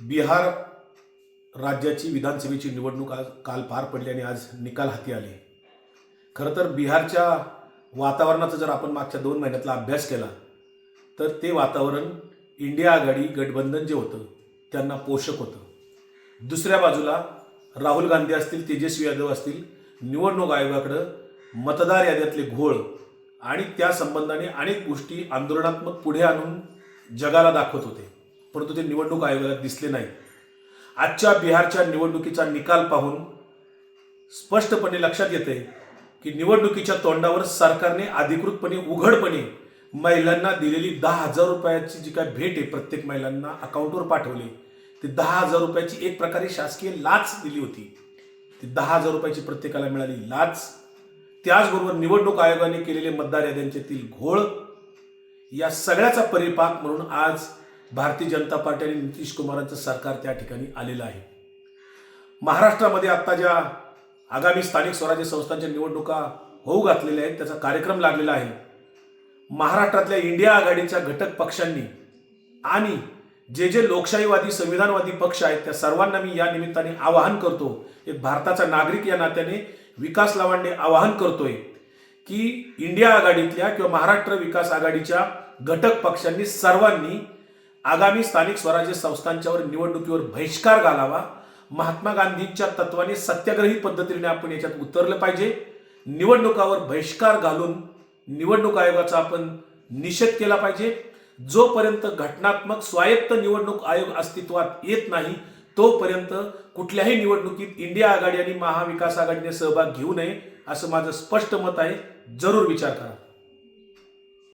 बिहार राज्याची विधानसभेची निवडणूक आज काल पार पडली आणि आज निकाल हाती आले. खरं तर बिहारच्या वातावरणाचा जर आपण मागच्या दोन महिन्यातला अभ्यास केला तर ते वातावरण इंडिया आघाडी गठबंधन जे होतं त्यांना पोषक होतं. दुसऱ्या बाजूला राहुल गांधी असतील तेजस्वी यादव असतील निवडणूक आयोगाकडं मतदार याद्यातले घोळ आणि त्या संबंधाने अनेक गोष्टी आंदोलनात्मक पुढे आणून जगाला दाखवत होते. परंतु ते निवडणूक आयोगाला दिसले नाही. आजच्या बिहारच्या निवडणुकीचा निकाल पाहून स्पष्टपणे लक्षात येते की निवडणुकीच्या तोंडावर सरकारने अधिकृतपणे उघडपणे महिलांना दिलेली दहा हजार रुपयाची जी काय भेट आहे प्रत्येक महिलांना अकाउंटवर पाठवली ती दहा हजार रुपयाची एक प्रकारे शासकीय लाच दिली होती. ती दहा हजार रुपयाची प्रत्येकाला मिळाली लाच. त्याचबरोबर निवडणूक आयोगाने केलेले मतदार याद्यांच्यातील घोळ या सगळ्याचा परिपाक म्हणून आज भारतीय जनता पार्टी आणि नितीश कुमारांचं सरकार त्या ठिकाणी आलेलं आहे. महाराष्ट्रामध्ये आत्ता ज्या आगामी स्थानिक स्वराज्य संस्थांच्या निवडणुका होऊ घातलेल्या आहेत त्याचा कार्यक्रम लागलेला आहे. महाराष्ट्रातल्या इंडिया आघाडीच्या घटक पक्षांनी आणि जे जे लोकशाहीवादी संविधानवादी पक्ष आहेत त्या सर्वांना मी या निमित्ताने आवाहन करतो एक भारताचा नागरिक या नात्याने विकास लावांडे आवाहन करतोय की इंडिया आघाडीतल्या किंवा महाराष्ट्र विकास आघाडीच्या घटक पक्षांनी सर्वांनी आगामी स्थानिक स्वराज्य संस्थांच्यावर निवडणुकीवर बहिष्कार घालावा. महात्मा गांधींच्या तत्वाने सत्याग्रही पद्धतीने आपण याच्यात उतरलं पाहिजे. निवडणुकावर बहिष्कार घालून निवडणूक आयोगाचा आपण निषेध केला पाहिजे. जोपर्यंत घटनात्मक स्वायत्त निवडणूक आयोग अस्तित्वात येत नाही तोपर्यंत कुठल्याही निवडणुकीत इंडिया आघाडी आणि महाविकास आघाडीने सहभाग घेऊ नये असं माझं स्पष्ट मत आहे. जरूर विचार करा.